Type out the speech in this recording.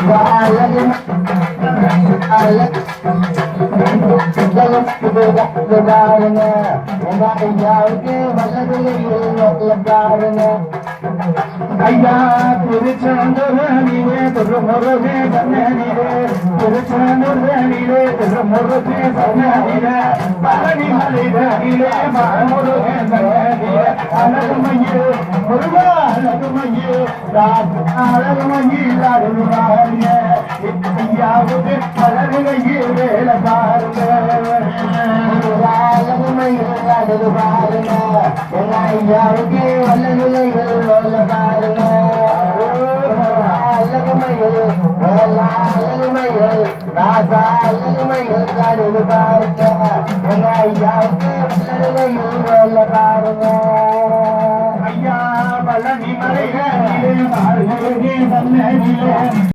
பாருங்க எங்க ஐயாவுக்கு வல்லதில்லை பாருங்க ஐயா திருச்செந்தூரனிலே திருமுருகே கண்ணனிலே திருமுருகே கண்ணனிலே பழனி மலைதனிலே கண்ணனிலே அழகுமையே வேலை பாருங்க அழகுமையே பாருங்க எங்க ஐயாவுக்கு பாருங்க அழகுமைகள் அழகுமைகள் ராசா அழகுமைகள் கடுகு பாருங்க எங்க ஐயாவுக்கு பாருங்க. ஐயா பழனி மலைகளிலே வாழ்கிறே